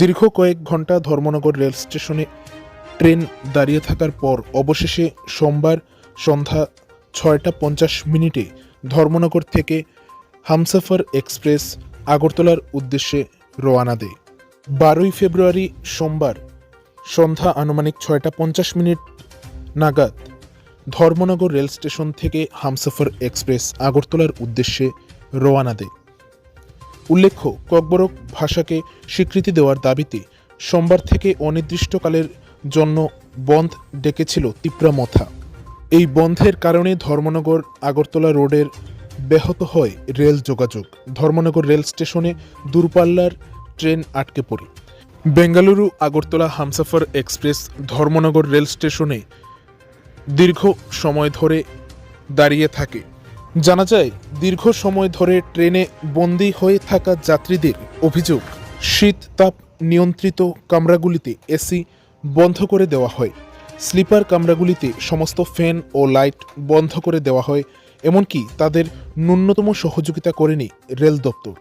দীর্ঘ কয়েক ঘণ্টা ধর্মনগর রেল স্টেশনে ট্রেন দাঁড়িয়ে থাকার পর অবশেষে সোমবার সন্ধ্যা ছয়টা পঞ্চাশ মিনিটে ধর্মনগর থেকে হামসাফার এক্সপ্রেস আগরতলার উদ্দেশ্যে রওয়ানা দেয়। বারোই ফেব্রুয়ারি সোমবার সন্ধ্যা আনুমানিক ছয়টা পঞ্চাশ মিনিট নাগাদ ধর্মনগর রেল স্টেশন থেকে হামসাফার এক্সপ্রেস আগরতলার উদ্দেশ্যে রওয়ানা দেয়। উল্লেখ্য, ককবরক ভাষাকে স্বীকৃতি দেওয়ার দাবিতে সোমবার থেকে অনির্দিষ্টকালের জন্য বন্ধ ডেকেছিল তিপ্রামথা এই বন্ধের কারণে ধর্মনগর আগরতলা রোডের ব্যাহত হয় রেল যোগাযোগ। ধর্মনগর রেল স্টেশনে দূরপাল্লার ট্রেন আটকে পড়ে। বেঙ্গালুরু আগরতলা হামসাফার এক্সপ্রেস ধর্মনগর রেল স্টেশনে দীর্ঘ সময় ধরে দাঁড়িয়ে থাকে। জানা যায় দীর্ঘ সময় ধরে ট্রেনে বন্দী হয়ে থাকা যাত্রীদের অভিযোগ, শীত তাপ নিয়ন্ত্রিত কামরাগুলিতে এসি বন্ধ করে দেওয়া হয়। স্লিপার কামরাগুলিতে সমস্ত ফ্যান ও লাইট বন্ধ করে দেওয়া হয়, এমনকি তাদের ন্যূনতম সহযোগিতা করেনি রেল দপ্তর।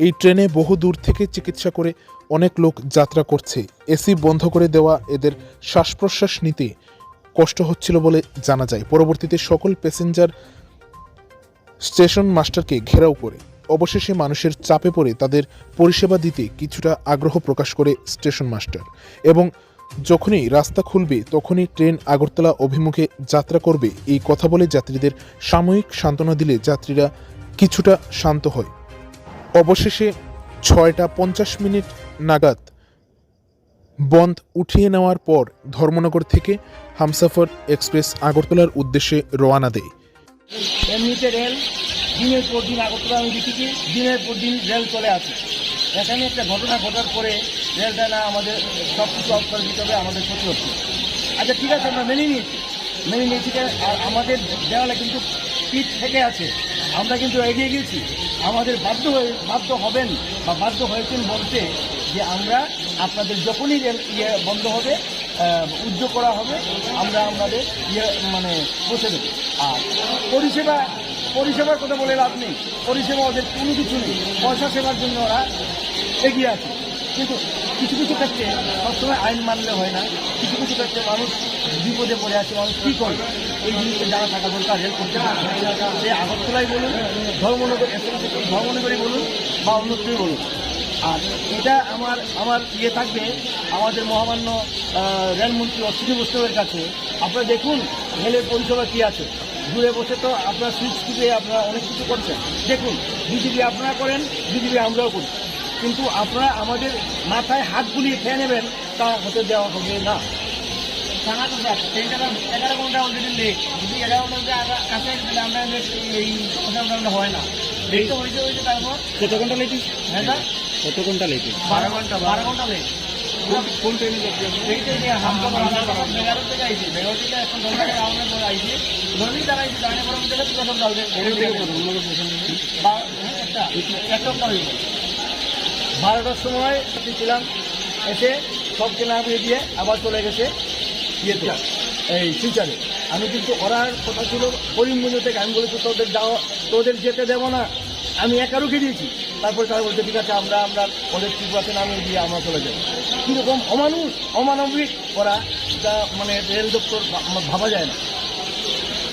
এই ট্রেনে বহু দূর থেকে চিকিৎসা করে অনেক লোক যাত্রা করছে। এসি বন্ধ করে দেওয়া এদের শ্বাস প্রশ্বাস নিতে কষ্ট হচ্ছিল বলে জানা যায়। পরবর্তীতে সকল প্যাসেঞ্জার স্টেশন মাস্টারকে ঘেরাও করে অবশেষে মানুষের চাপে পড়ে তাদের পরিষেবা দিতে কিছুটা আগ্রহ প্রকাশ করে স্টেশন মাস্টার এবং যখনই রাস্তা খুলবে তখনই ট্রেন আগরতলা অভিমুখে যাত্রা করবে এই কথা বলে যাত্রীদের সাময়িক সান্ত্বনা দিলে যাত্রীরা কিছুটা শান্ত হয়। অবশেষে ছয়টা পঞ্চাশ মিনিট নাগাদ বন্ধ উঠিয়ে নেওয়ার পর ধর্মনগর থেকে হামসাফর এক্সপ্রেস আগরতলার উদ্দেশ্যে রওয়ানা দেয়। এমনিতে রেল, দিনের পর দিন আগরতলা আমি দেখেছি দিনের পর দিন রেল চলে আছে এখানে একটা ঘটনা ঘটার পরে রেলটা না আমাদের সব কিছু অফ দিতে হবে, আমাদের ক্ষতি হচ্ছে আচ্ছা ঠিক আছে, আমরা মেনে নিয়েছি। মেনে নিয়েছি আর আমাদের দেওয়ালে কিন্তু পিঠ থেকে আছে। আমরা কিন্তু এগিয়ে গেছি আমাদের বাধ্য হয়ে, বাধ্য হবেন বা বাধ্য হয়েছেন বলতে যে আমরা আপনাদের যখনই রেল ইয়ে বন্ধ হবে উদ্যোগ করা হবে, আমরা আমাদের ইয়ে মানে পৌঁছে দেবো। আর পরিষেবা, পরিষেবার কথা বলে লাভ নেই। পরিষেবা ওদের কোনো কিছু নেই। পয়সা সেবার জন্য ওরা এগিয়ে আছে। কিন্তু কিছু কিছু ক্ষেত্রে সবসময় আইন মানলে হয় না। কিছু কিছু ক্ষেত্রে মানুষ বিপদে পড়ে আছে, মানুষ কী করবে? এই জিনিসটা জানা থাকা দরকার রেল করতে সে আগরতলাই বলুন, ধর্মনগর ধর্মনগরই বলুন বা অন্যত্রই বলুন। আর এটা আমার আমার ইয়ে থাকবে আমাদের মহামান্য রেলমন্ত্রী অশ্বিনী বৈষ্ণবের কাছে। আপনারা দেখুন রেলের পরিষেবা কী আছে। দূরে বসে তো আপনার সুইচ টিপে আপনারা অনেক কিছু করছেন। দেখুন বিজেপি আপনারা করেন বিজেপি আমরাও করি। কিন্তু আপনারা আমাদের মাথায় হাত বুলিয়ে খেয়ে নেবেন তা হতে দেওয়া হবে না। জানা তো স্যার ট্রেনটা এগারো ঘণ্টা অলরেডি লেট যদি এগারো ঘণ্টা আমরা কাছে তাহলে আমরা এই হয় না। লেট তো হয়েছে হয়েছে তারপর। কত ঘণ্টা লেট হ্যাঁ স্যার। কত ঘণ্টা লেট বারো ঘণ্টা বারো ঘণ্টা লেট কোন ট্রেনে যাচ্ছি বেগারো থেকে আইছি। থেকে এখন দশ টাকা আমরা পরে আইছি ধরবি তারা দাঁড়িয়ে পরে থেকে প্রথম যাবে হ্যাঁ, একটা একটা হইব বারোটার সময় ছিলাম এসে সব কেনা দিয়ে দিয়ে আবার চলে গেছে ইয়েতে এই ফিউচারে আমি কিন্তু ওরার কথা ছিল করিমগঞ্জ থেকে আমি বলেছি তোদের যাওয়া তোদের যেতে দেবো না। আমি একা রুখে দিয়েছি। তারপরে তারা বলছে, ঠিক আছে, আমরা আমরা ওদের ত্রিপুরাতে নামিয়ে দিয়ে আমরা চলে যাব। কীরকম অমানুষ, অমানবিক করা যা মানে রেল দপ্তর ভাবা যায় না।